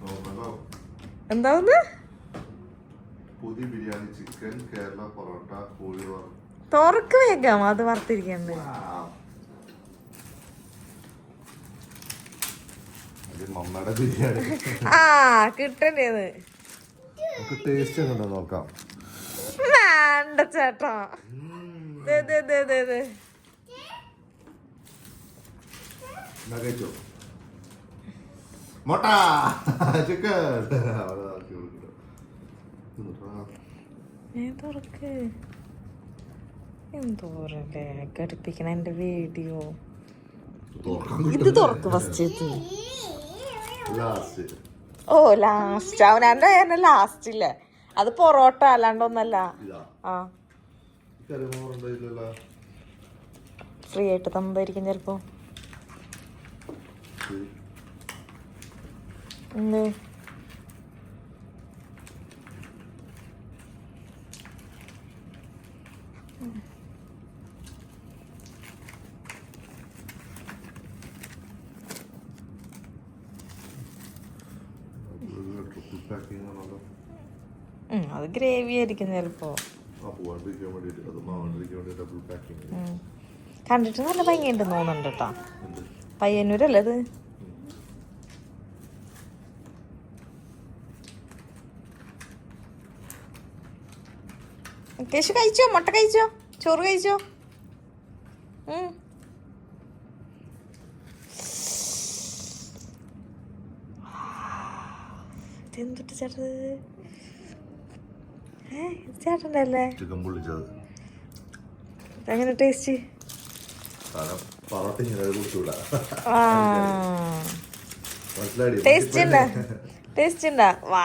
നോക്കണോ പുതിയ ബിരിയാണി ചിക്കൻ കേരള പൊറോട്ട കോഴി തുറക്ക് വേഗം അത് വറുത്തിരിക്കുന്നത് ആ. കിട്ടണ്ടേത്. ടേസ്റ്റ് എങ്ങനെ നോക്കാം. വേണ്ട ചേട്ടാ. ദേ, ദേ, ദേ, ദേ, ദേ. മുട്ട ചിക്കൻ തുറക്ക് ഘടിപ്പിക്കണ എന്റെ വീഡിയോ. ഇത് തുറക്ക് ഫസ്റ്റ് ഓ ലാസ്റ്റ് അവനാണ്ട് എന്നെ ലാസ്റ്റ് ഇല്ല? അത് പൊറോട്ട അല്ലാണ്ടൊന്നല്ല. ആ. ഫ്രീ ആയിട്ട് തന്നതായിരിക്കും ചിലപ്പോ. എന്ത് അത് ഗ്രേവി ആയിരിക്കും ചിലപ്പോ. അത് കണ്ടിട്ട് നല്ല ഭംഗിയുണ്ട് തോന്നുന്നുണ്ട് കേട്ടോ പയ്യന്നൂരല്ലേ ഇത്? കേശു കഴിച്ചോ? മുട്ട കഴിച്ചോ? ചോറ് കഴിച്ചോ? എന്തുട്ട് ചേട്ടത് ചേട്ടന്റെ അല്ലേ ചിക്കൻ പൊള്ളിച്ചത്. എങ്ങനെ ടേസ്റ്റ്? ടേസ്റ്റ് ഉണ്ടാ? ടേസ്റ്റ് ഉണ്ടാ? വാ.